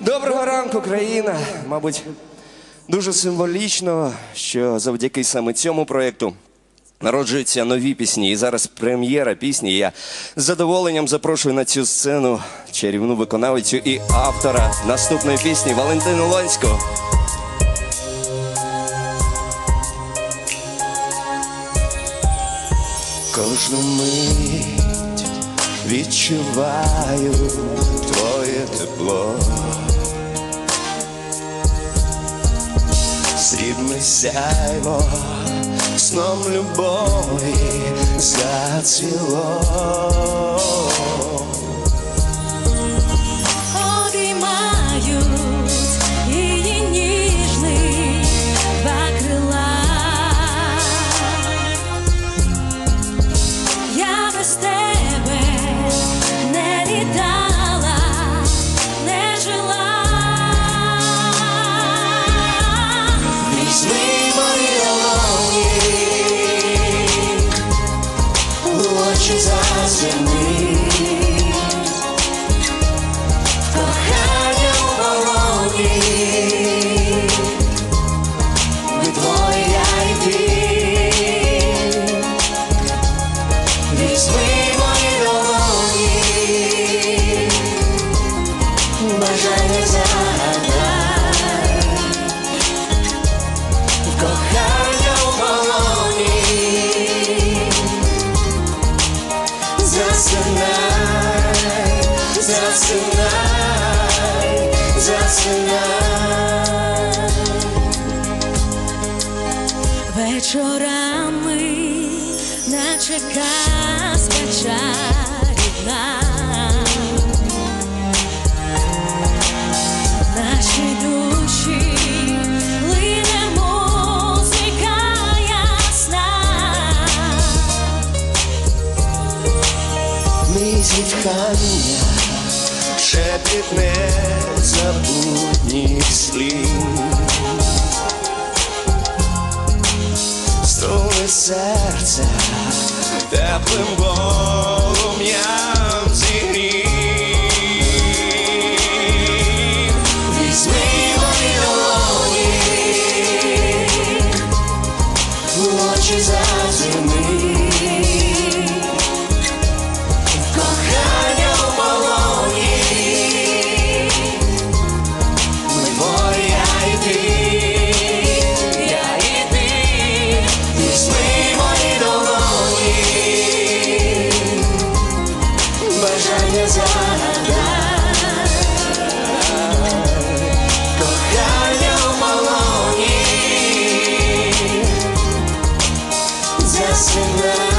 Доброго ранку, країна. Мабуть, дуже символічно, що завдяки саме цьому проєкту народжуються нові пісні. І зараз прем'єра пісні. Я з задоволенням запрошую на цю сцену чарівну виконавицю і автора наступної пісні Валентину Лонську. Кожну мить відчуваю твоє тепло. Срібне сяйво, сном любові зацвіло. Зазирни. Кохання у полоні, ми двоє я. Візьми мої долоні, бажання загадай. Засинай, засинай. Вечорами, наче казка чарівна, наші душі лине музика ясна. Шепіт серця теплим полум'ям зігрів. assinar.